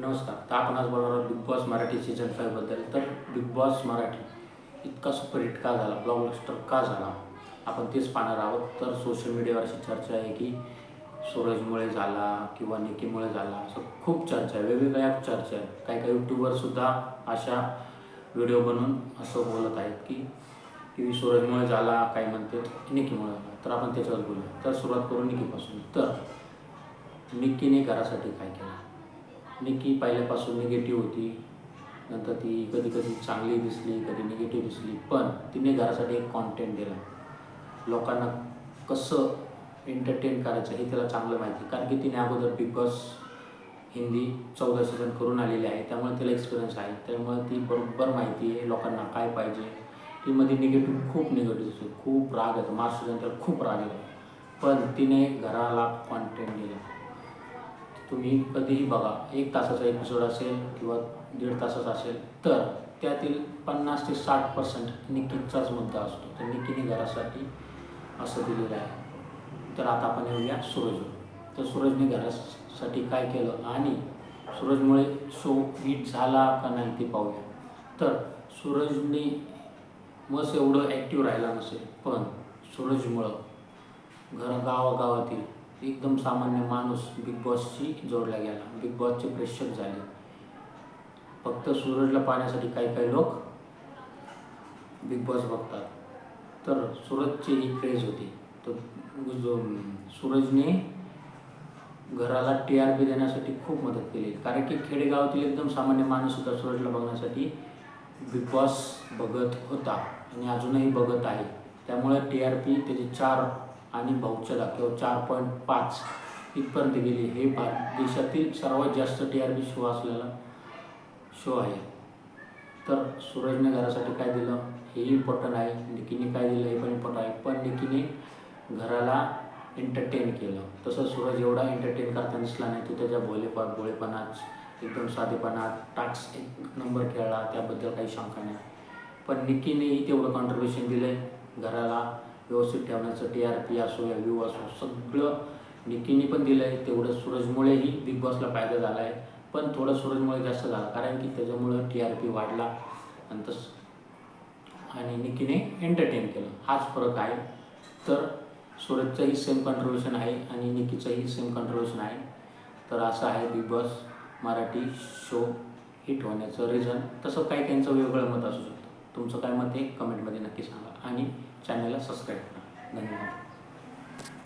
नमस्कार. तर आपण आज बोलणार आहोत बिग बॉस मराठी सीझन फाईव्हबद्दल तर बिग बॉस मराठी इतका सुपरहिट का झाला ब्लॉकबस्टर का झाला? आपण तेच पाहणार आहोत. तर सोशल मीडियावर अशी चर्चा आहे की सूरजमुळे झाला किंवा निकीमुळे झाला असं खूप चर्चा आहे. वेगवेगळ्या चर्चा आहेत. काही काही यूट्यूबरसुद्धा अशा व्हिडिओ बनवून असं बोलत आहेत की की सूरजमुळे झाला काय म्हणते निकीमुळे झाला. तर आपण त्याच्यावर बोलूया. तर सुरुवात करू निकीपासून. तर निकीने घरासाठी काय केलं? निकी पहिल्यापासून निगेटिव्ह होती. नंतर ती कधी कधी चांगली दिसली कधी निगेटिव्ह दिसली. पण तिने घरासाठी एक कॉन्टेंट दिला. लोकांना कसं एंटरटेन करायचं हे तिला चांगलं माहिती आहे. कारण की तिने अगोदर बिग बॉस हिंदी चौदा सीझन करून आलेली आहे. त्यामुळे तिला एक्सपिरियन्स आहे. त्यामुळे ती बरोबर माहिती आहे. लोकांना काय पाहिजे. ती मध्ये निगेटिव्ह खूप निगेटिव्ह दिसतो. खूप राग येतो. मार्च सीझन त्याला खूप राग येतो. पण तिने घराला कॉन्टेंट दिला. तुम्ही कधीही बघा एक तासाचा एपिसोड असेल किंवा दीड तासाचा असेल तर त्यातील पन्नास ते साठ पर्सेंट निकीचाच मुद्दा असतो. तर निकीने घरासाठी असं दिलेलं आहे. तर आता आपण येऊया सूरज तर सूरजने घरासाठी काय केलं? आणि सूरजमुळे शो हिट झाला का नाही ते पाहूया. तर सूरजने मस एवढं ॲक्टिव्ह राहिला नसेल पण सूरजमुळं घर गावागावातील एकदम सामान्य माणूस बिग बॉसशी जोडला गेला. बिग बॉसचे प्रेक्षक झाले. फक्त सूरजला पाहण्यासाठी काही काही लोक बिग बॉस बघतात. तर सूरजची ही क्रेज होती. तर जो सूरजने घराला टी आर पी देण्यासाठी खूप मदत केली. कारण की खेडेगावातील एकदम सामान्य माणूस सुद्धा सूरजला बघण्यासाठी. बिग बॉस बघत होता आणि अजूनही बघत आहे. त्यामुळे टी आर पी त्याचे चार आणि भाऊचला किंवा चार पॉईंट पाच इथपर्यंत गेली. हे भारत देशातील सर्वात जास्त टी आर पी शो असलेला शो आहे. तर सूरजने घरासाठी काय दिलं? हेही इम्पॉर्टंट आहे. निकीने काय दिलं? हे पण इम्पॉर्टंट आहे. पण निकीने घराला एंटरटेन केलं. तसं सूरज एवढा एंटरटेन करताना दिसला नाही. तो त्याच्या भोलेपा भोळेपणात एकदम साधेपणात टाक्स एक नंबर खेळला. त्याबद्दल काही शंका नाही. पण निकीनेही तेवढं कॉन्ट्रीब्युशन दिलं आहे घराला व्यवस्थित ठेवण्याचं टी आर पी असो या व्ह्यू असो सगळं निकीने पण दिलं आहे. तेवढं सूरजमुळेही बिग बॉसला फायदा झाला आहे. पण थोडं सूरजमुळे जास्त झाला कारण की त्याच्यामुळं टी आर पी वाढला आणि तस आणि निकीने एंटरटेन केलं. हाच फरक आहे. तर सूरजचंही सेम कॉन्ट्रीब्युशन आहे आणि निकीचंही सेम कॉन्ट्रीब्युशन आहे. तर असं आहे big boss Marathi show hit होण्याचं रिझन तसं काही त्यांचं वेगळं मत असू शकतं. तुमचं काय मत आहे? कमेंटमध्ये नक्की सांगा. आणि चॅनलला सबस्क्राईब करा. धन्यवाद.